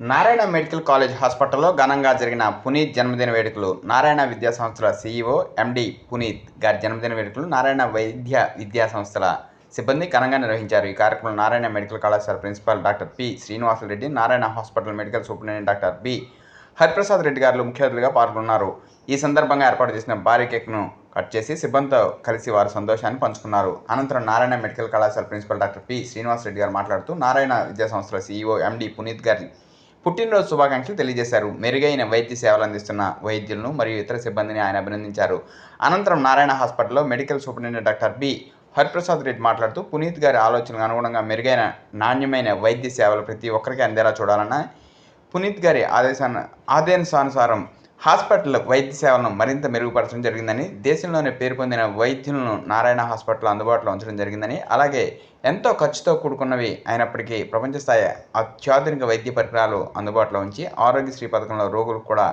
Narayana medical college హాస్పిటల్లో ఘనంగా జరిగిన పునీత్ జన్మదిన వేడుకలు. నారాయణ విద్యా సంస్థల సీఈఓ ఎండి పునీత్ గారి జన్మదిన వేడుకలు నారాయణ వైద్య విద్యా సంస్థల సిబ్బంది ఘనంగా నిర్వహించారు. ఈ కార్యక్రమంలో నారాయణ మెడికల్ కళాశాల principal doctor P Srinivasareddy Narayana hospital medical superintendent doctor B Hariprasad Reddy గారు ముఖ్య అతిథులుగా పాల్గొన్నారు. ఈ సందర్భంగా ఏర్పాటు చేసిన భారీ కేక్ను కట్ చేసి సిబ్బందితో కలిసి వారు సంతోషాన్ని పంచుకున్నారు. అనంతరం నారాయణ మెడికల్ కళాశాల ప్రిన్సిపల్ డాక్టర్ పి శ్రీనివాసరెడ్డి గారు మాట్లాడుతూ నారాయణ విద్యా సంస్థల సీఈఓ ఎండి పునీత్ గారి పుట్టినరోజు శుభాకాంక్షలు తెలియజేశారు. మెరుగైన వైద్య సేవలు అందిస్తున్న వైద్యులను మరియు ఇతర సిబ్బందిని ఆయన అభినందించారు. అనంతరం నారాయణ హాస్పిటల్లో medical superintendent doctor B. Hariprasad Reddy మాట్లాడుతూ పునీత్ గారి ఆలోచనకు అనుగుణంగా మెరుగైన నాణ్యమైన వైద్య సేవలు ప్రతి ఒక్కరికి అందేలా చూడాలన్న పునీత్ గారి ఆదేశాన ఆదేశానుసారం హాస్పిటల్ వైద్య సేవలను మరింత మెరుగుపరచడం జరిగిందని దేశంలోనే పేరు పొందిన వైద్యులను నారాయణ హాస్పిటల్ అందుబాటులో ఉంచడం జరిగిందని అలాగే ఎంతో ఖర్చుతో కూడుకున్నవి అయినప్పటికీ ప్రపంచ స్థాయి అత్యాధునిక వైద్య పరికరాలు అందుబాటులో ఉంచి ఆరోగ్యశ్రీ పథకంలో రోగులకు కూడా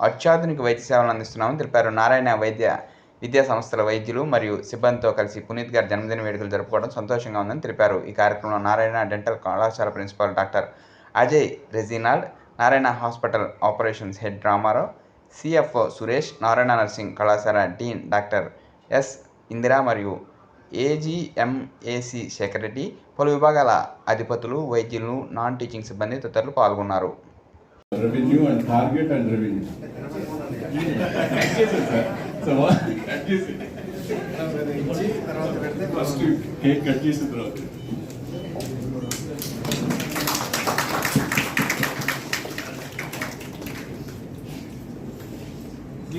అత్యాధునిక వైద్య సేవలు అందిస్తున్నామని తెలిపారు. నారాయణ వైద్య విద్యా సంస్థల వైద్యులు మరియు సిబ్బందితో కలిసి పునీత్ గారి జన్మదిన వేడుకలు జరుపుకోవడం సంతోషంగా ఉందని తెలిపారు. ఈ కార్యక్రమంలో నారాయణ డెంటల్ కళాశాల principal doctor Ajay Reginald Narayana hospital operations head Ramarao CFO Suresh Narayana nursing కళాశాల డీన్ డాక్టర్ ఎస్ ఇందిరా మరియు ఏజీఎంఏసి సెక్రటరీ పలు విభాగాల అధిపతులు వైద్యులు నాన్ టీచింగ్ సిబ్బంది తదితరులు పాల్గొన్నారు. Revenue and target and revenue first cake cut చేసిన తర్వాత.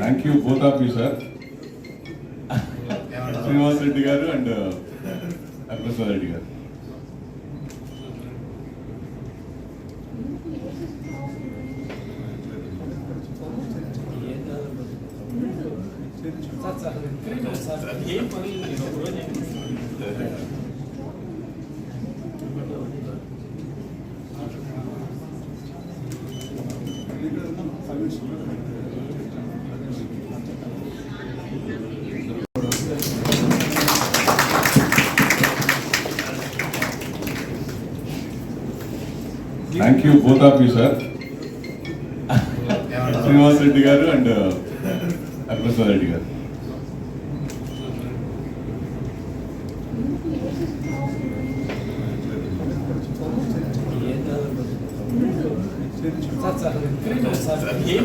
thank you both of you sir Srinivas Reddy గారు అండ్ ప్రసాద్ రెడ్డి గారు thank you both of you sir Srinivas Reddy గారు అండ్ ప్రసాద్ రెడ్డి గారు ఏం